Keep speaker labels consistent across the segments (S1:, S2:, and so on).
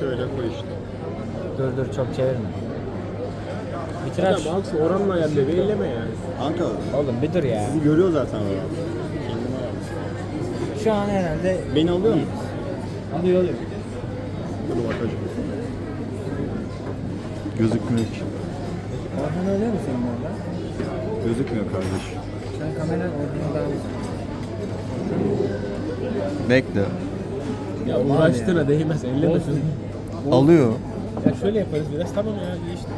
S1: şöyle koy işte.
S2: Dur dur çok çevirme. Bitir aç.
S3: Max oranla ayarlıyor. Bir elleme yani.
S1: Kanka
S2: Oğlum bir dur ya.
S1: sizi görüyor zaten orada. Kendime yap.
S2: Şu an herhalde
S1: Beni alıyor mu?
S2: alıyor alıyor.
S1: Dur bakacağım. Gözükmüyor ki.
S2: Orhan alıyor mu senin orada?
S1: Gözükmüyor kardeş.
S2: Sen kameranın oradan daha
S1: Bekle.
S3: Ya uğraştığına değmez. Elleme şunu.
S1: Alıyor.
S3: Ya şöyle yaparız biraz. Tamam ya iyi işte.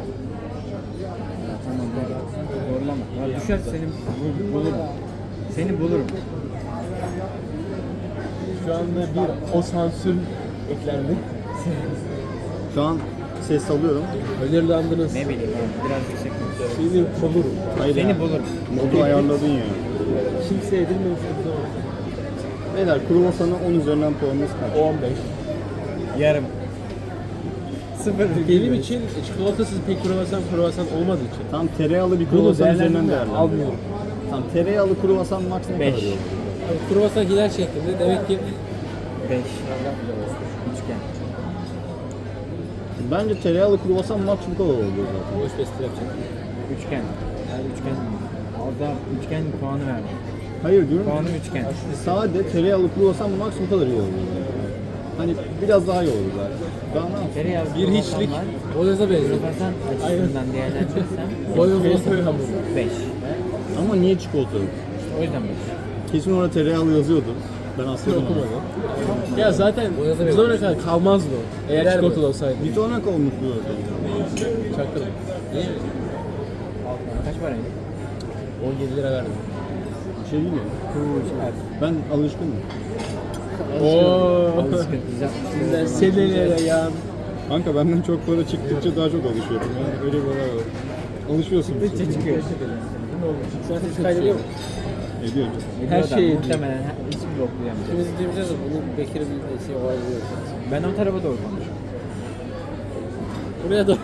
S2: Tamam dur. Zorlama. Ya düşer seni bul- bulurum. Seni bulurum.
S3: Şu anda bir o sansür eklendi.
S1: Şu an ses alıyorum.
S3: Önerlandınız.
S2: Ne bileyim abi biraz yüksek konuşuyorum.
S3: Seni bulurum.
S1: Hayır
S2: Seni
S1: ya.
S2: bulurum.
S1: Modu ayarladın ya.
S3: Kimse edilmemiştir o zaman.
S1: Beyler kruvasanı 10 üzerinden puanınız kaç?
S3: 15.
S2: Yarım. Sıfır.
S3: Benim için çikolatasız pek kruvasan kruvasan olmadığı için.
S1: Tam tereyağlı bir kruvasan üzerinden değerlendir.
S3: almıyorum.
S1: Tam tereyağlı kruvasan max ne
S2: Beş.
S1: kadar?
S3: Abi kruvasan gider şeklinde demek ki
S2: Beş. Üçgen.
S1: Bence tereyağlı kruvasan max bu kadar oluyor zaten.
S3: boş beste yapacak.
S2: Üçgen. Yani üçgen. Orada üçgen puanı verdi.
S1: Hayır diyorum.
S2: Puanı üçgen.
S1: Sade tereyağlı kruvasan max bu kadar iyi oluyor. Hani biraz daha iyi olur zaten. Daha ne yapayım?
S2: Tereyağı
S3: Bir hiçlik. Boyoza benziyor.
S2: Kruvasan açısından değerlendirirsem
S3: Boyoza hamur.
S2: beş.
S1: Ama niye çikolata yok?
S2: O yüzden beş.
S1: Kesin orada tereyağlı yazıyordu. Ben aslında
S3: Okumadım. Ya zaten bu zamana kadar kalmazdı o. Eğer çikolatalı olsaydı.
S1: Bir tonak olmuş bu arada.
S3: Mi?
S2: Kaç paraydı?
S3: 17 lira verdim.
S1: Bir şey değil mi? Ben alışkınım.
S2: Güzel.
S3: Sizden senelere ya.
S1: Kanka benden çok para çıktıkça daha çok alışıyorum. Yani öyle bir olay var. Alışıyorsun. bir süre.
S2: çıkıyor.
S3: Sen hiç kaydediyor musun?
S1: Ediyor.
S3: Her şey ediyor.
S2: Muhtemelen her- hiçbir bloklayamayacak.
S3: İkimiz diyeceğiz de bunu Bekir'in bir şey olabilir.
S2: Ben o tarafa doğru konuşuyorum.
S3: Buraya da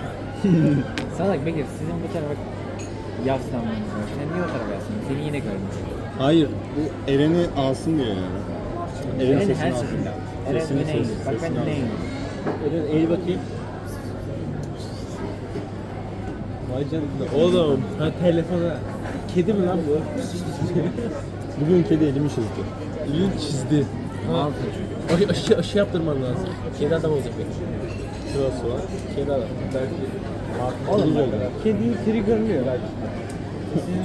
S2: Salak Bekir sizin bu tarafa yaslanmanız var. Sen niye o tarafa yaslandın? Seni yine gördüm.
S1: Hayır, bu Eren'i alsın diye yani. Eren
S2: Eren
S1: sesini.
S2: Eren
S1: Sesini,
S2: öne
S1: ses-
S2: eğil. Bak ben
S1: sesini
S2: eğilim.
S3: Eren eğil bakayım. Vay canına. Oğlum ha telefona kedi mi lan bu?
S1: Bugün kedi elimi çizdi.
S3: Elin çizdi. Ha. Aşı, aşı, aşı yaptırman lazım. Kedi adam olacak benim. Şurası var. Kedi adam. Belki
S2: Oğlum kediyi triggerlıyor. Sizin.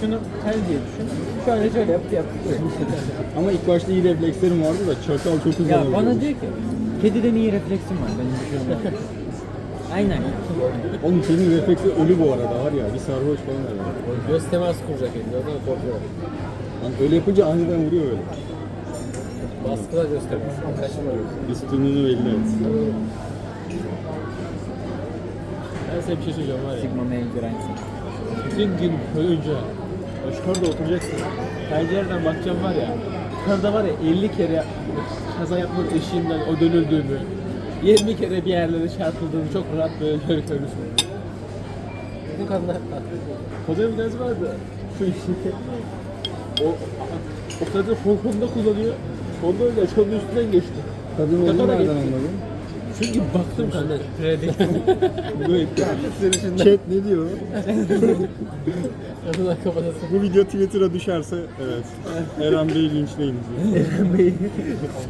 S2: Şunu tel diye düşün. Şöyle şöyle yapıp yapıp.
S1: Ama ilk başta iyi reflekslerim vardı da çakal çok hızlı
S2: ya bana diyor ki kediden iyi refleksim var benim bir şey olmaz. Aynen.
S1: Oğlum senin refleksi ölü bu arada var ya bir sarhoş falan herhalde.
S3: göz teması kuracak elinde. O zaman korkuyorum.
S1: Lan öyle yapınca aniden vuruyor öyle.
S3: Baskıda göz teması. Kaçma.
S1: Üstünlüğünü belli et.
S3: Ben size bir şey söyleyeceğim var ya.
S2: Sigma male grind.
S3: Gün boyunca yukarıda oturacaksın. Pencereden bakacağım var ya. Yukarıda var ya 50 kere kaza yapmanın eşiğinden o dönüldüğünü, 20 kere bir yerlere çarpıldığını çok rahat böyle görürsün. Bu kadar. Kodaya bir tanesi vardı. Şu işte. O, o kadın Hong kullanıyor. Honda öyle çoğunun üstünden geçti.
S1: Kadın olduğunu nereden anladın?
S3: Çünkü baktım kanka.
S1: Chat ne diyor? Bu video Twitter'a düşerse evet. Eren Bey linçleyin diyor.
S3: Eren Bey.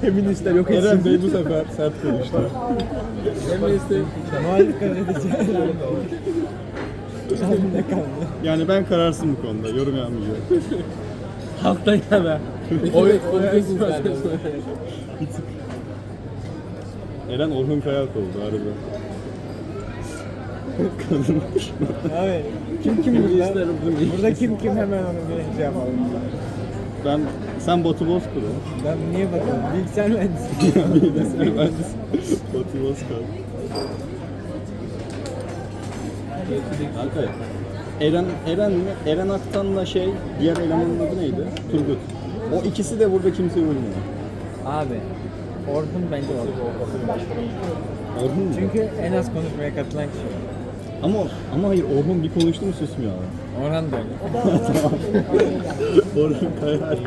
S3: Feministler yok etsin.
S1: Eren Bey bu sefer sert konuştu.
S3: Feministler.
S2: Muhalif gazeteci. Kendine kaldı.
S1: Yani ben kararsın bu konuda. Yorum yapmayacağım.
S3: Halktan yana. Oy, oy,
S1: Eren Orhun Kayalp oldu harbi. Kadın.
S2: Abi kim kim burada? Burada kim kim hemen onu bir şey yapalım.
S1: Ben sen Batu Bozkır'ı.
S2: Ben niye bakalım? Bilgisayar mühendisi.
S1: Bilgisayar mühendisi. Batu Bozkır. Kanka Eren Eren mi? Eren Aktan'la şey diğer elemanın adı neydi? Turgut. O ikisi de burada kimse ölmüyor.
S2: Abi Orhun bence Orhun.
S1: Orhun mu?
S2: Çünkü en az konuşmaya katılan kişi.
S1: Ama ama hayır Orhun bir konuştu mu susmuyor abi.
S2: Orhan da öyle.
S1: Orhun Kayar.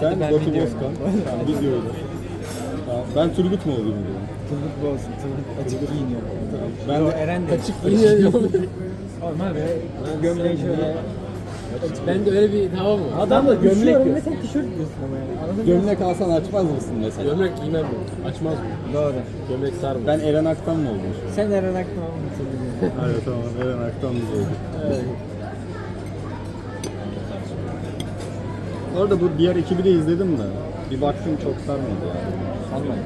S1: Sen
S2: ben
S1: Batu
S2: videoyum.
S1: Bozkan. Tamam, videoyla. Tamam, ben Turgut mu olayım diyorum.
S2: Turgut Boğaz'ın. Turgut açık giyiniyor.
S1: Ben de
S2: Eren de.
S4: Açık giyiniyor.
S2: Oğlum abi gömleği şöyle.
S4: Ben de öyle bir hava mı?
S2: Adam da gömlek
S4: ve
S2: sen tişört diyorsun ama yani.
S1: Gömlek alsan açmaz mısın mesela?
S4: Gömlek giymem mi? Açmaz mı?
S2: Doğru.
S4: Gömlek sarmıyor.
S1: Ben Eren Aktan mı oldum?
S2: Sen Eren Akman mısın?
S1: Evet tamam Eren Aktan mı oldum? Bu arada bu diğer ekibi de izledim de bir baktım çok sarmadı yani.
S2: Sanmayın.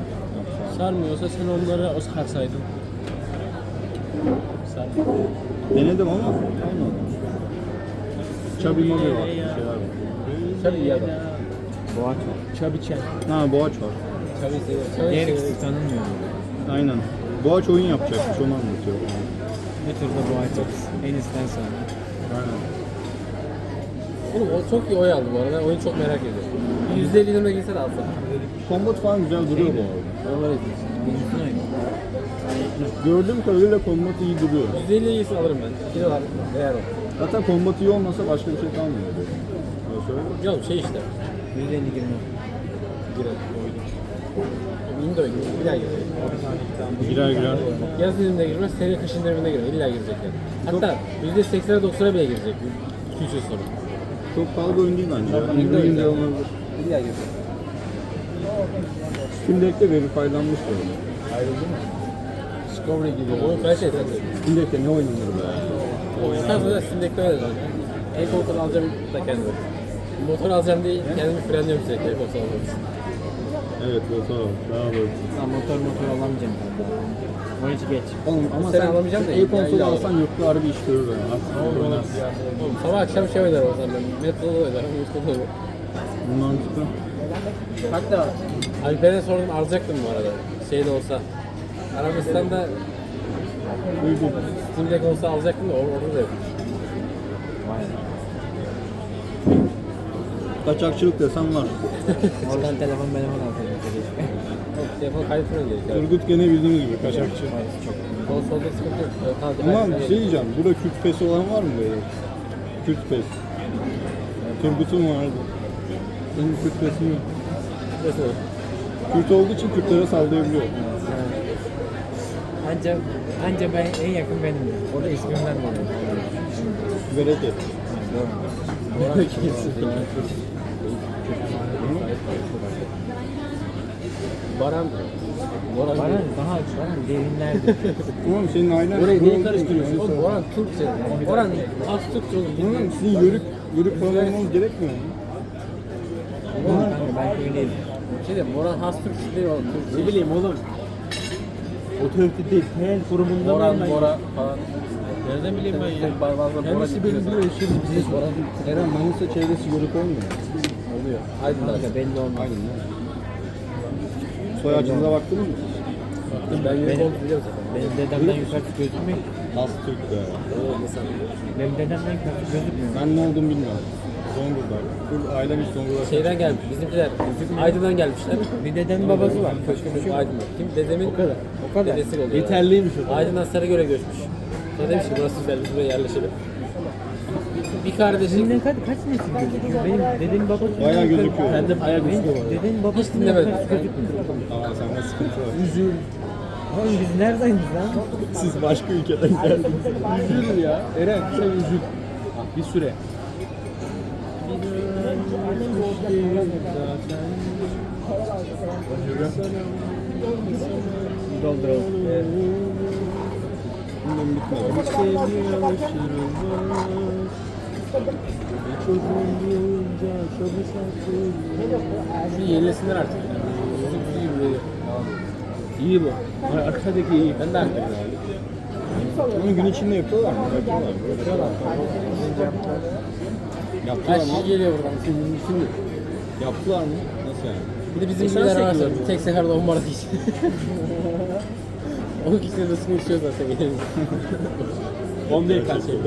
S4: Sarmıyorsa sen onları o sarsaydın. Sar.
S1: Denedim ama olmadı. Chubby Mummy var. bir şeyler var.
S4: Tabii iyi adam.
S2: Boğaç.
S4: Çabiçen.
S1: Ha Boğaç var.
S4: Tabii seviyorum.
S2: Diğer ikisi tanınmıyor.
S1: Aynen. Boğaç oyun yapacakmış onu anlatıyor.
S2: Bir turda Boğaç Enis'ten sonra.
S1: Aynen.
S4: Oğlum o çok iyi oy aldı bu arada. Oyunu çok merak ediyorum. %50 indirime girse de alsa.
S1: Combat falan güzel duruyor bu arada.
S4: Normal izliyorsun.
S1: Gördüğüm kadarıyla combat iyi duruyor.
S4: %50'ye girse alırım ben. İki dolar değer o.
S1: Zaten combat iyi olmasa başka bir şey kalmıyor. diyor. Öyle söyleyeyim.
S4: Yok şey işte.
S2: 150 girme.
S4: Girer. Oyun. İndi oyun. Bir daha girecek.
S1: Girer girer.
S4: Yaz diliminde girmez, sene kış indiriminde girer. İlla girecek yani. Hatta %80'e 90'a bile girecek. 2-3 yıl sonra.
S1: Çok pahalı bir oyun değil bence.
S4: İyi de
S1: bir
S4: oyun.
S1: olabilir.
S4: İlla girecek.
S1: Steam Deck'te verifylanmış böyle.
S4: Ayrıldı mı? Discovery gibi. Oyun kaliteli zaten.
S1: Steam Deck'te ne oynanır be?
S4: Oynasan sonra Steam'deki öyle zaten. El kontrol alacağım da kendime. Motor alacağım diye kendimi frenliyorum sürekli el kontrol almak için.
S1: Evet o tamam. Daha.
S2: Sen motor motor alamayacağım. O hiç geç.
S1: Oğlum ama
S4: Sen
S1: sen,
S4: alamayacağım da
S1: el
S4: iyi,
S1: konsol
S4: iyi
S1: alsan yoklu harbi iş görür yani. Artık oynarsın.
S4: Oğlum sabah akşam şey oynarım o zaman ben. Metro'da oynarım, Metro'da oynarım.
S1: Mantıklı.
S4: Hatta Alper'e sordum alacaktım bu arada. Şey de olsa. Arabistan'da
S1: Uygun.
S4: Steam Deck olsa alacaktım da or- orada da yok.
S2: Vay.
S1: Kaçakçılık desem var.
S2: Oradan telefon telefon alsaydım.
S4: Yok, Telefon kaydetmem gerekiyor.
S1: Turgut gene bildiğiniz gibi kaçakçı.
S2: Çok.
S4: Sol solda sıkıntı yok. Tamam,
S1: Ama bir şey diyeceğim. Burada Kürt pes olan var mı böyle? Kürt pes. Turgut'un vardı. Benim Kürt pesim yok.
S4: Nasıl?
S1: Kürt olduğu için Kürtlere sallayabiliyor.
S2: Anca, anca ben en yakın benim. O da ismimden dolayı.
S1: Bereket.
S4: Baran. Boran.
S2: Bana daha bana derinlerdi.
S1: Tamam senin ailen
S4: Orayı niye karıştırıyorsun? Oğlum Boran Türkçe. Boran az Türkçe oğlum.
S1: Oğlum sizin yörük, yörük falan olmanız gerekmiyor mu?
S2: Oğlum kanka belki öyleydi.
S4: Şey de Boran has Türkçe değil oğlum.
S3: Ne bileyim oğlum. Otorite değil, tel kurumunda
S4: Boran,
S3: ben.
S4: Bora falan.
S3: Nereden bileyim ben ya?
S4: Bazen Bora
S3: Kendisi benim bir ölçüyorum.
S4: Biz Boran
S1: Eren Manisa çevresi yörük olmuyor.
S4: oluyor. Aydınlar.
S2: Kanka belli olmaz.
S1: Aynen. Soy ağacınıza baktınız mı?
S4: Ben yürü
S2: Benim-
S4: oldu biliyorum zaten.
S2: Benim dedemden yukarı gözükmüyor.
S1: Az Türk be.
S2: Benim dedemden yukarı gözükmüyor.
S1: Ben ne olduğumu bilmiyorum. Zonguldak. Full ailem hiç Zonguldak.
S4: Şeyden gelmiş. Bizimkiler Aydın'dan gelmişler.
S2: Bir dedemin babası var.
S4: Köşkümüz Aydın'da. Kim? Dedemin
S3: O kadar.
S2: O kadar.
S4: dedesi oluyor.
S3: Yeterliymiş o da.
S4: Aydın'dan Sarıgöl'e göçmüş. Sonra demiş ki burası güzel biz buraya yerleşelim. Bir kardeşi
S2: Sizin kaç, kaç nesil gözüküyor? Benim dedemin babası
S1: Bayağı gözüküyor.
S3: Ben de bayağı var.
S2: dedemin babası
S4: Hiç dinlemedim.
S1: Aa sende sıkıntı var.
S3: Üzül.
S2: Oğlum biz neredeyiz lan?
S1: Siz başka ülkeden geldiniz.
S3: Üzül ya. Eren sen üzül. Bir süre.
S2: Dolduralım.
S1: Bunun bitmedi.
S4: bir yenilesinler artık. Böyle.
S3: İyi bu. Vay, Arkadaki iyi.
S4: Ben de haklıyım.
S1: Bunu gün içinde yapıyorlar mı? Yapıyorlar. Yaptılar mı?
S4: kişi geliyor buradan?
S1: Şimdi yaptılar mı? Nasıl yani?
S4: Bir de bizim gibiler
S3: çekiyorlar.
S4: bir tek seferde 10 barat için. 10 kişinin ısını içiyor zaten gelin.
S3: 10 değil kaç şey 5.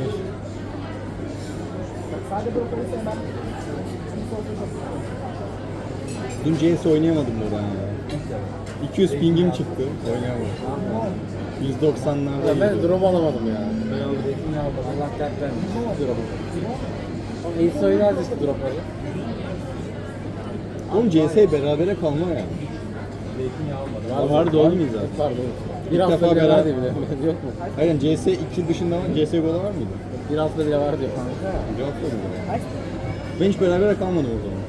S1: Dün CS oynayamadım buradan ya. 200 pingim çıktı. Oynayamadım. 190'larda
S4: Ya ben
S1: gidiyor.
S4: drop alamadım ya. Ben aldım. Allah dert vermesin. Drop. Ace oynardı işte dropları.
S1: Oğlum CS berabere kalma ya.
S3: Var, vardı oğlum.
S2: Pardon. Bir
S1: İlk
S2: hafta
S1: defa
S2: bile
S1: beraber-
S2: vardı bile. Yok mu?
S1: Aynen CS 2 dışında var. CSGO'da var mıydı?
S2: Bir hafta bile var diyor.
S1: Cevap vermiyor. Ben hiç berabere kalmadım o zaman.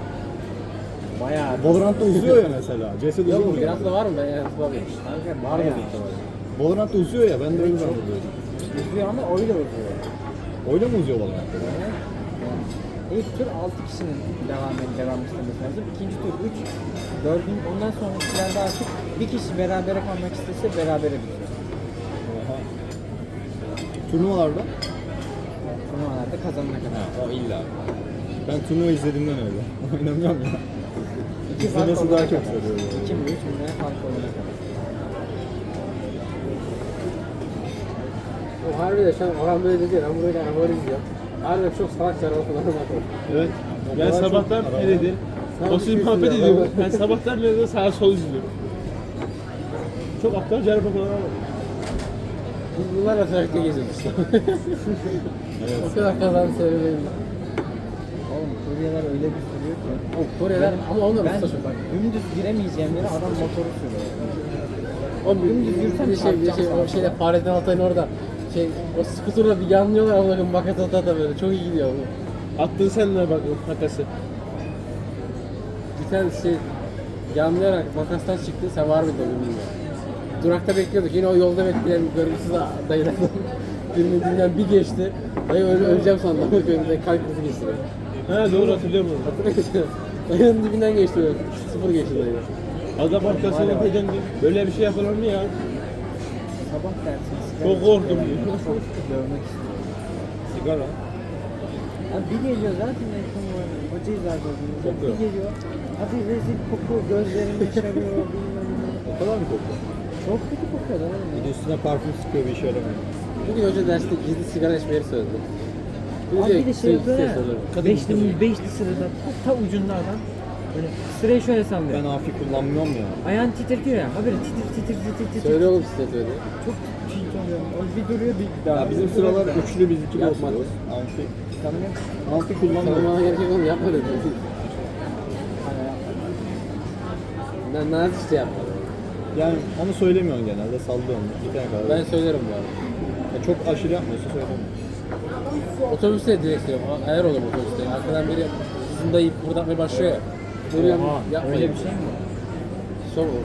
S2: Bayağı.
S1: Valorant'ta uzuyor ya mesela. CS'de
S2: Yok
S1: mu?
S2: Bir hafta var mı? Ben hatırlamıyorum. Var mı?
S1: Valorant'ta uzuyor ya ben de öyle zannediyorum.
S2: Uzuyor ama öyle uzuyor.
S1: Öyle mi uzuyor Valorant'ta?
S2: İlk tur 6 kişinin devam devam istemesi lazım. İkinci tur 3, dördüncü ondan sonrakilerde artık bir kişi berabere kalmak istese berabere bitiyor.
S1: Oha. Turnuvalarda?
S2: Turnuvalarda kazanana kadar.
S1: o illa. Ben turnuva izlediğimden öyle. Oynamıyorum ya.
S2: İki fark
S1: İzlemesi
S2: olana
S1: daha çok
S2: kadar.
S1: sarıyor. yani.
S2: İki mi üç mü ne fark olana kadar.
S4: O harbiden şu an Orhan böyle dedi ben buraya arabaları izliyorum. Harbiden çok salak araba kullanıyor.
S3: Evet. Ben sabahtan?
S4: Sana
S3: O siz muhabbet ediyorum. Ben sabahtan beri sağa sol izliyorum. Çok aptalca araba kullanan var.
S4: Biz bunlarla trafikte geziyoruz o kadar kazan söylemeyin.
S2: Oğlum kuryeler öyle bir sürüyor ki.
S4: O Koreler ama onlar
S2: Ben
S4: usta bak.
S2: dümdüz giremeyeceğim yere adam motoru sürüyor.
S4: O dümdüz yürüsen bir şey, bir şey, o şeyde Fahrettin Altay'ın orada şey, o skuturla bir yanlıyorlar ama bakın makas ata ata böyle çok iyi gidiyor bu.
S3: Attın sen de bak makası.
S4: Bir tane şey yanlayarak makastan çıktı, sen var mıydın bilmiyorum. Durakta bekliyorduk, yine o yolda bekleyen görgüsüz dayılardan birinin dünden bir geçti. Dayı öyle öleceğim sandım, önümde kalp krizi geçti.
S3: Ha doğru hatırlıyorum onu.
S4: Hatırlıyor musun? Dayının dibinden geçti böyle, sıfır geçti dayı.
S3: Adam arkasına dedim böyle bir şey yapılır mı ya?
S2: Sabah dersin.
S3: Çok korktum.
S2: İstiyorum.
S1: Sigara.
S2: Abi bir geliyor zaten yakın var. Hocayı zaten Bir
S1: Kokuyor.
S2: geliyor. Abi rezil koku gözlerim yaşarıyor bilmem ne.
S1: O kadar mı kokuyor?
S2: Çok kötü kokuyor lan oğlum.
S1: Bir de üstüne parfüm sıkıyor bir işe yaramıyor.
S4: Bugün hoca derste gizli sigara içmeyi söyledi.
S2: Abi bir de şey yapıyor ya.
S4: Kadın
S2: Beşli, beşli sırada ta ucunda adam. Böyle sırayı şöyle sallıyor.
S1: Ben afi kullanmıyorum ya.
S2: Ayağını titretiyor ya. Haberi titir titir titir titir.
S4: Söyle oğlum size söyle.
S2: Çok bir duruyor bir daha.
S1: Ya bizim sıralar üçlü biz iki
S4: Yapma.
S1: basıyoruz. Amfi.
S2: Tanıyor musun?
S1: Amfi
S4: Sana
S1: kullanmıyorum.
S4: bana gerek yok yapma dedi. Ben nazik işte yapmadım.
S1: Yani onu söylemiyorsun genelde sallıyorum. Gidene kadar.
S4: Ben söylerim bu arada.
S1: Ya çok aşırı yapmıyorsa söylemiyorum.
S4: Otobüste direkt söylüyorum. Eğer olur otobüste. Arkadan biri zındayıp buradan başlıyor ya. Duruyorum yapma.
S2: Öyle bir şey mi?
S4: Sor olur.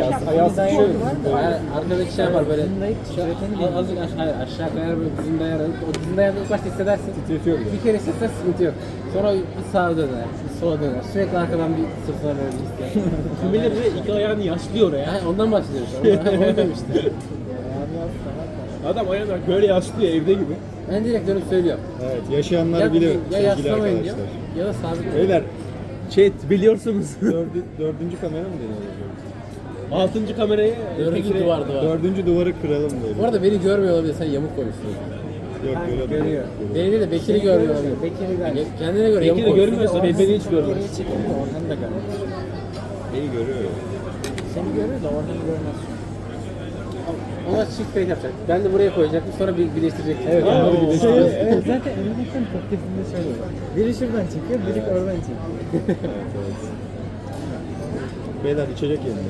S1: Ya, ayağı sıkışıyor.
S4: Aya- Arkadaki şey var böyle. Az- Azıcık aşağı, aşağı kayar böyle dizin dayar. O dizin dayarını ilk başta hissedersin.
S1: Titretiyor.
S4: Bir kere hissetsen sıkıntı yok. Sonra bir sağa döner, bir sola döner. Sürekli arkadan bir sırtına böyle bir his.
S3: Kimileri de iki ayağını yaslıyor oraya.
S4: Yani ondan bahsediyoruz. Onu, demişti.
S3: Adam ayağını böyle yaslıyor evde gibi.
S4: Ben direkt dönüp söylüyorum.
S1: Evet yaşayanlar
S4: Ya,
S1: bilir
S4: ya
S1: sevgili arkadaşlar.
S4: ya da sabit.
S3: Beyler chat biliyorsunuz.
S1: Dördü, dördüncü kamera mı deniyor?
S3: Altıncı kamerayı
S4: Dördüncü
S3: tekrar-
S4: duvar duvar.
S1: Dördüncü duvarı kıralım diye.
S4: Bu arada beni görmüyor olabilir. Sen yamuk koymuşsun.
S1: Yok görüyor.
S2: görüyor.
S4: Beni değil de Bekir'i görmüyor olabilir.
S2: Bekir'i.
S4: Yani Kendine göre yamuk
S3: Bekir'i
S4: koymuşsun.
S3: görmüyorsa ben beni hiç görmez.
S2: Oraya çekildi da görmez.
S1: İyi görüyor.
S2: Seni görüyor da Orhan'ı görmez.
S4: Ona çift fake yapacak. Ben de buraya koyacaktım sonra bir birleştirecektim.
S1: Evet,
S4: Aa,
S1: onları
S4: o-.
S2: Şöyle, evet, zaten Elimizden teklifinde şöyle var. Biri şuradan çekiyor, biri oradan çekiyor.
S1: Evet evet. Beyler içecek yerine.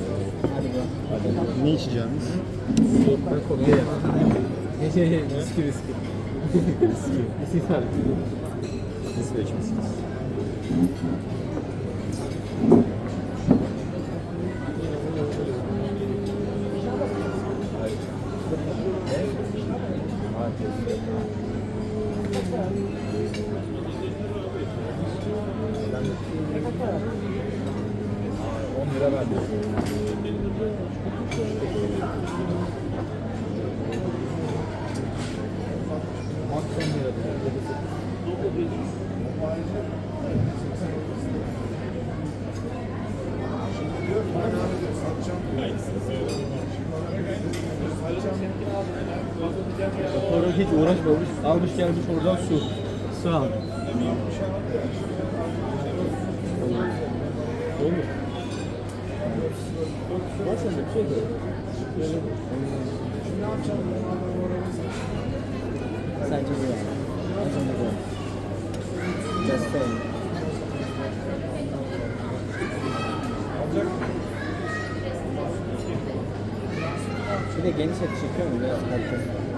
S2: Hadi.
S1: Hadi. Ne içeceğimiz?
S4: Ben konuya yaptım. Riski riski. Riski var.
S1: İsveç misiniz?
S3: Sonra hiç uğraşmamış. Almış gelmiş oradan su. Sağ ol. Olur. Nasıl bir şey de?
S2: Şimdi ne yapacağım? Sadece böyle. Sadece böyle. Just saying. Bir de geniş açı çekiyor mu biraz kalkıyor.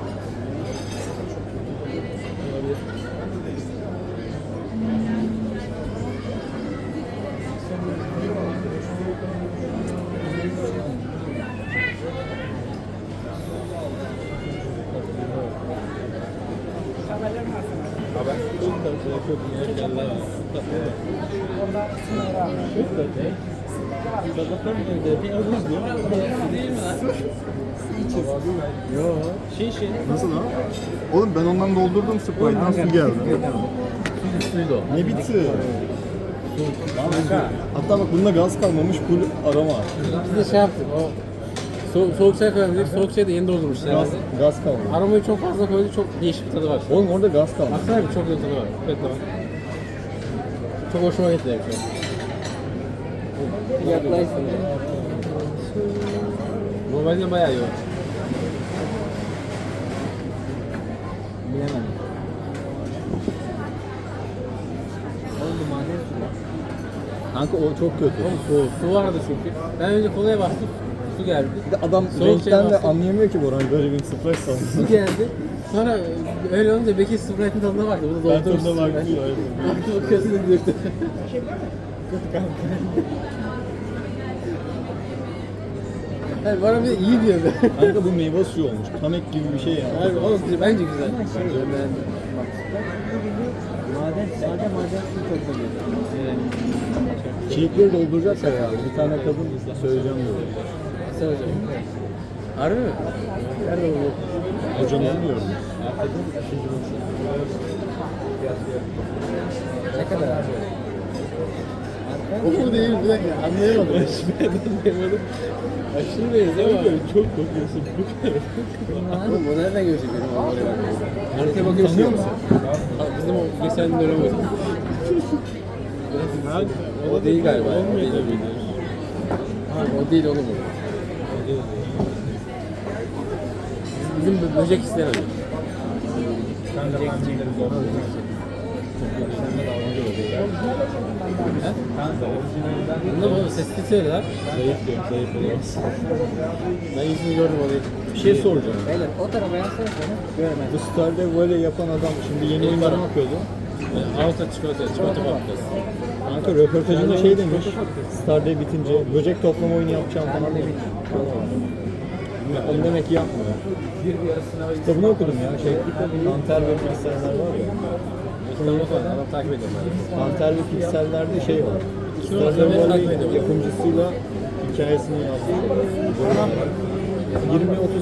S3: Şey şey.
S1: Nasıl lan? Oğlum ben ondan doldurdum Sprite'dan su geldi. Ne bitti? Hatta bak bunda gaz kalmamış full aroma.
S4: Biz de şey yaptık. O so soğuk çay dedik. Soğuk çayı da yeni doldurmuş.
S1: Gaz,
S4: Yani.
S1: gaz kalmamış.
S4: Aromayı çok fazla koydu. Çok değişik bir tadı var.
S1: Oğlum orada gaz kalmış.
S4: Baksana bir çok güzel tadı var. Evet bak. Çok hoşuma gitti yani şu an. Normalde bayağı iyi.
S2: Bilemedim. Oğlum maden su.
S1: Kanka o çok kötü.
S4: Oğlum su, su vardı çünkü. Ben önce kolaya bastım. Su geldi.
S1: Bir de adam
S4: Soğuk
S1: renkten
S4: şey
S1: de anlayamıyor ki Boran böyle bir Sprite sanıyor.
S4: Su geldi. Sonra öyle olunca Bekir Sprite'in tadına baktı. Bunu
S1: Ben
S4: doldurmuş.
S1: tadına baktım.
S4: Baktı bakıyorsun da döktü. Yani bana bir de iyi diyordu.
S1: Kanka bu meyve suyu olmuş. Kamek gibi bir şey yani.
S4: Abi oğlum bence güzel.
S2: Ben beğendim. Maden, sade maden suyu çok geliyor.
S1: Çiğlikleri dolduracaklar ya. Bir tane kadın söyleyeceğim diyor.
S4: Sen hocam. Harbi mi? Nerede bu?
S1: Hocamızı diyorum.
S2: Ne kadar abi?
S4: Okul değil bir dakika anlayamadım. Ben anlayamadım. Aşırı benziyor ama. Çok bakıyorsun. Oğlum bu nereden görecek benim oraya bakıyorum. Arkaya bakıyorsun. Tanıyor musun? Bizim o geçen dönem oydu. O değil galiba. O değil. Ha, o değil oğlum o. Bizim bö- böcek isteyen öyle. Bunda bu sesli söyler.
S1: Zayıf diyor. Zayıf oluyor.
S4: Ben yüzünü gördüm onu.
S1: Bir şey soracağım.
S2: Beyler o tarafa yansırsanız
S1: Bu
S2: göremezsiniz.
S1: Star'da böyle yapan adam şimdi yeni oyunları yapıyordu.
S4: Avrupa çikolata, çikolata fabrikası.
S1: Kanka röportajında şey demiş. Star'da bitince böcek toplama oyunu yapacağım falan demiş. Ki yapmıyor. Kitabını okudum ya. Şey, Panter ve Pikseller var ya.
S4: Kitabı falan adam takip ediyorum ben.
S1: Panter ve Piksellerde şey var. Stardew yapımcısıyla hikayesini yazdı.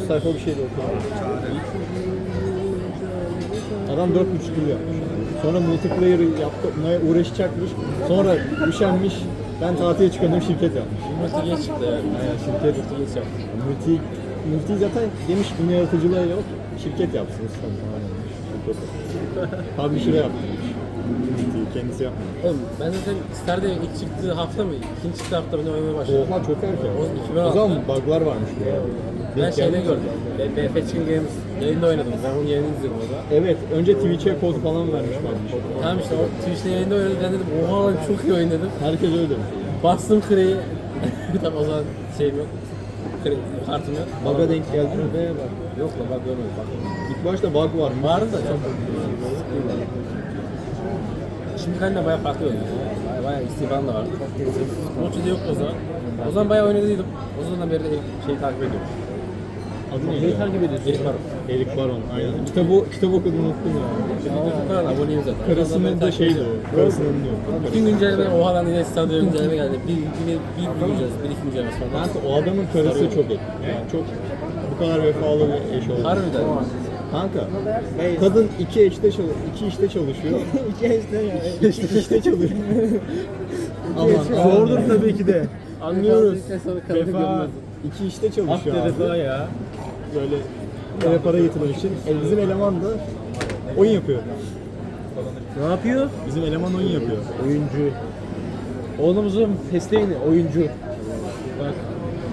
S1: 20-30 sayfa bir şey de okudum. Adam 4.5 yıl yapmış. Sonra multiplayer yapmaya uğraşacakmış. Sonra üşenmiş. Ben tatile çıkıyordum şirket yapmış.
S4: Multi geç çıktı yani.
S1: Şirket
S4: Multi geç yaptı.
S1: Multi zaten demiş ki yaratıcılığı yok. Şirket yapsın ustam falan demiş. Şirket yapsın. Publisher'a kendisi yapmamış.
S4: Oğlum ben zaten Star'da ilk çıktığı hafta mı? İkinci çıktığı hafta mı ne oynamaya başladım.
S1: Oha çok erken.
S4: O 2016.
S1: O zaman bug'lar varmış bu ya.
S4: Ben şeyde gördüm. BF Chicken Games yayında oynadım. Ben onun yayını izledim orada.
S1: Evet, önce Twitch'e kod falan vermiş varmış.
S4: Tamam işte o Twitch'te yayında oynadım. Ben dedim oha lan çok iyi oynadım.
S1: Herkes öyle demiş.
S4: Bastım kreyi. Tabi o zaman şeyim yok. Kre, kartım yok.
S1: Bug'a denk geldi mi? Be bak.
S4: Yok lan bak görmedim. Bak.
S1: İlk başta bug var.
S4: Vardı da çok Şimdi kanka bayağı farklı oynuyor. Bayağı, bayağı da vardı. Moçu da yoktu o zaman. O zaman bayağı oynadıydım. O zamandan beri de şeyi takip ediyorum.
S1: Adı neydi?
S4: Takip ediyorsun? Erik Baron.
S1: Erik Baron. Aynen. Kitabı, kitap okudum unuttum ya.
S4: YouTube kanalına aboneyim zaten. O
S1: Karısının da şeydi.
S4: ediyorum.
S1: Karısının diyor.
S4: Bütün güncelleme oha lan yine Stadio güncelleme geldi. Bir, bir, bir, bir güncelleme, bir iki güncelleme.
S1: Kanka o adamın karısı çok etkili. Yani çok bu kadar vefalı bir eş oldu.
S4: Harbiden.
S1: Kanka kadın iki işte iki işte çalışıyor.
S2: İki işte ya.
S1: iki işte çalışıyor. Aman
S3: Zordur tabii ki de.
S1: Anlıyoruz.
S4: Sonra
S3: Vefa.
S1: İki işte çalışıyor abi.
S3: ya.
S1: Böyle eve para getirmek için. E, bizim eleman da oyun yapıyor.
S3: Ne yapıyor?
S1: Bizim eleman oyun yapıyor.
S3: Oyuncu. Oğlumuzun mesleği ne? Oyuncu.
S1: Bak.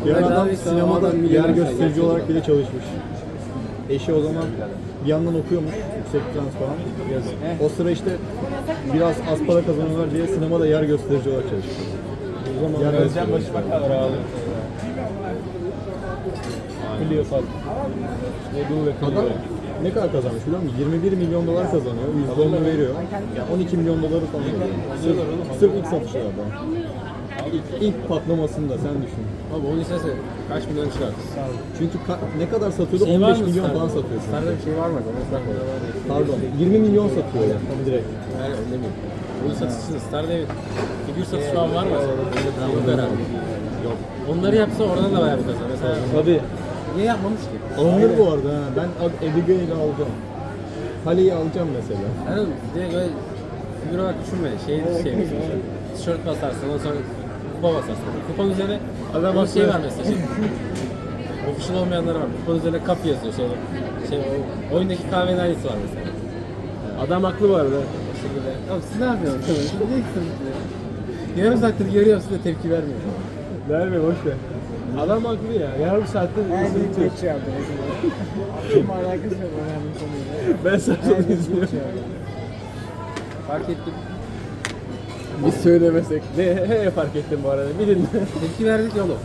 S1: Bir
S4: Ben
S1: adam
S4: abi
S1: sinemada yer gösterici
S4: gerçekten.
S1: olarak bile çalışmış. Eşi o zaman bir yandan okuyormuş yüksek lisans falan. O sıra işte biraz az para kazanıyorlar diye sinemada yer gösterici olarak çalışıyor. O zaman yer
S3: Özcan
S1: gösterici.
S3: başıma kalır ağlıyor. Pub. Edu ve Clio.
S1: ne kadar kazanmış biliyor musun? 21 milyon dolar kazanıyor. %10'unu veriyor. Ya 12 milyon doları falan veriyor. Sırf, sırf ilk satışlarda. İlk, ilk patlamasında sen düşün.
S4: Abi onun sesi kaç milyon çıkar?
S1: Çünkü ka- ne kadar satıyordu?
S4: Şey var
S1: 15
S4: mı
S1: milyon falan satıyor. an.
S4: Star'da bir şey var mı? Onu.
S1: Pardon. 20 milyon satıyor ya direkt.
S4: Yani öyle mi? Oyun satışında Star'da evet. Figür satışı falan var mı? O herhalde.
S1: Yok.
S4: Onları yapsa oradan da bayağı bir kazanır. Mesela
S1: Tabii.
S4: Niye yapmamış ki?
S1: Alınır bu arada ha. Ben Abigail'i alacağım. Hale'yi alacağım mesela.
S4: Yani direkt böyle figür olarak düşünme. Şey, şey mesela. Tişört basarsın, ondan sonra kupa basarsın. Kupanın üzerine
S3: Adam
S4: bir şey var mesela. Şey. Official olmayanları var. Kupanın üzerine kap yazıyor şey. Şey o oyundaki kahvenin aynısı var mesela.
S3: Adam haklı bu arada.
S4: O şekilde. Oğlum siz ne yapıyorsunuz? Siz ne istiyorsunuz? Yarım saattir görüyorum size tepki vermiyor.
S3: Verme boş ver. Adam haklı ya. Yarım saattir
S2: Her gün
S3: ısınıyor.
S2: geç yaptı. Hiç alakası yok önemli konuyla.
S3: Ben
S2: Her gün
S3: izliyorum.
S4: Fark ettim.
S3: Biz söylemesek. Ne fark ettim bu arada. Bir dinle.
S4: Tepki verdik ya oğlum.